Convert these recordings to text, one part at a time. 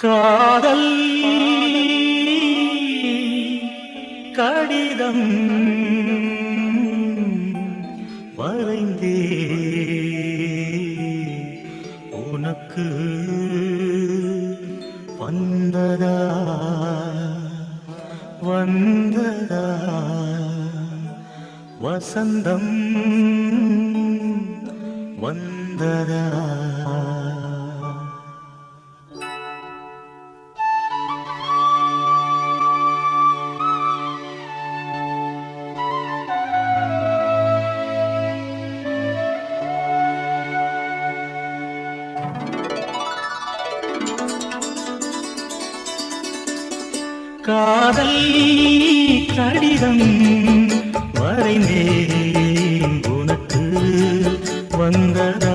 காதல். கடிதம் வரைந்தே. உனக்கு வந்ததா? வந்ததா? வசந்தம் வந்ததா? காதல் கடிதம் வரைந்தேன் உனக்கு வந்ததா.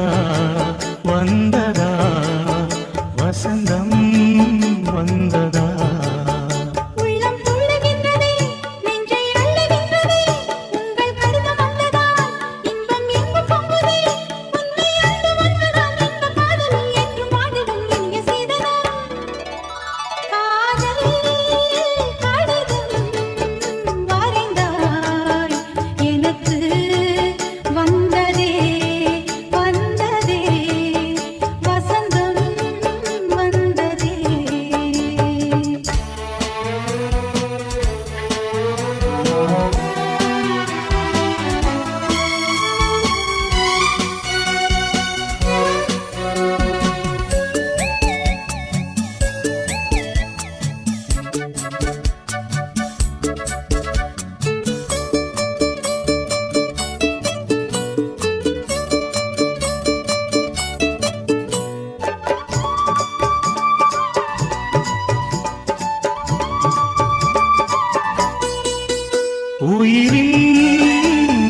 உயிரின்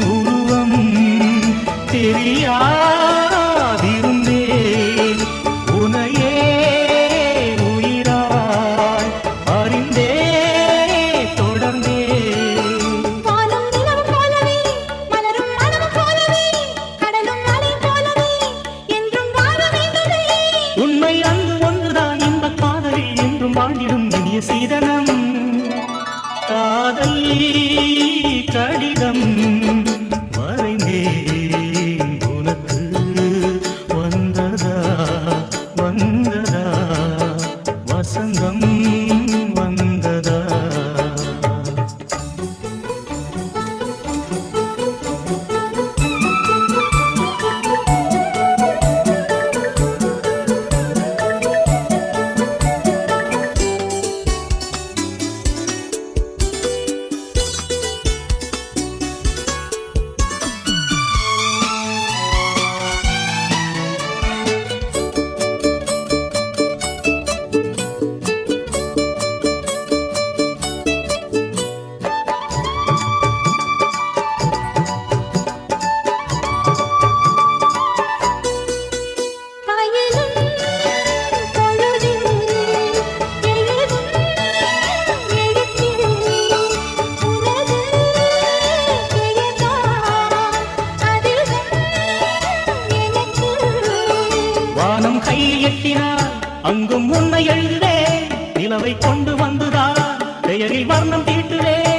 உருவம் தெரியா கையில் எட்டினார். அங்கும் உன்னை எழுதுதே. நிலவை கொண்டு வந்துதான் பெயரில் வர்ணம் தீட்டுதே.